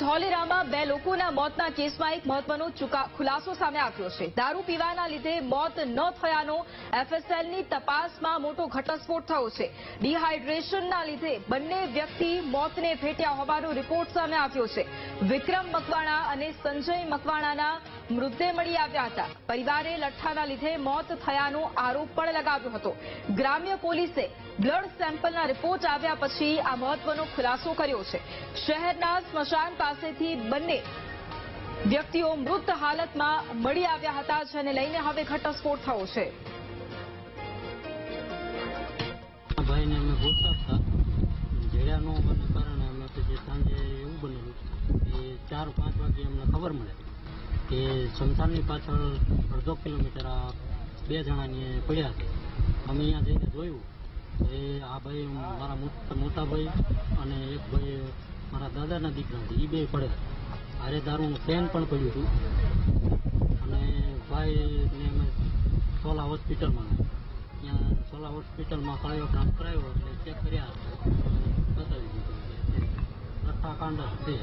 ધોલેરામાં બે લોકોના મોતના કેસમાં એક મહત્વનો ખુલાસો સામે આવ્યો છે. દારૂ પીવાના લીધે મોત ન થયાનો એફએસએલની તપાસમાં મોટો ઘટસ્ફોટ થયો છે. ડિહાઇડ્રેશનના લીધે બંને વ્યક્તિ મોતને ભેટ્યા હોવાનો રિપોર્ટ સામે આવ્યો છે. વિક્રમ મકવાણા અને સંજય મકવાણાના મૃતદેહ મળી આવ્યા હતા. પરિવારે લઠ્ઠાના લીધે મોત થયાનો આરોપ પણ લગાવ્યો હતો. ગ્રામ્ય પોલીસે બ્લડ સેમ્પલના રિપોર્ટ આવ્યા પછી આ મહત્વનો ખુલાસો કર્યો છે. શહેરના સ્મશાન પાસેથી બંને વ્યક્તિઓ મૃત હાલતમાં મળી આવ્યા હતા, જેને લઈને હવે ઘટસ્ફોટ થયો છે. ચાર પાંચ વાગે અમને ખબર મળે. કે સંતાનની પાછળ અડધો કિલોમીટર આ બે જણાની પડ્યા છે. અમે અહીંયા જઈને જોયું. એ આ ભાઈ મારા મોટા ભાઈ અને એક ભાઈ મારા દાદાના દીકરા છે એ બે પડે અરે દારૂનું પેન પણ પડ્યું હતું. અને ભાઈને અમે સોલા હોસ્પિટલમાં ત્યાં સોલા હોસ્પિટલમાં કાર્યોગ્રામ કરાવ્યો એટલે ચેક કર્યા. બતાવી દીધું. લઠ્ઠા છે.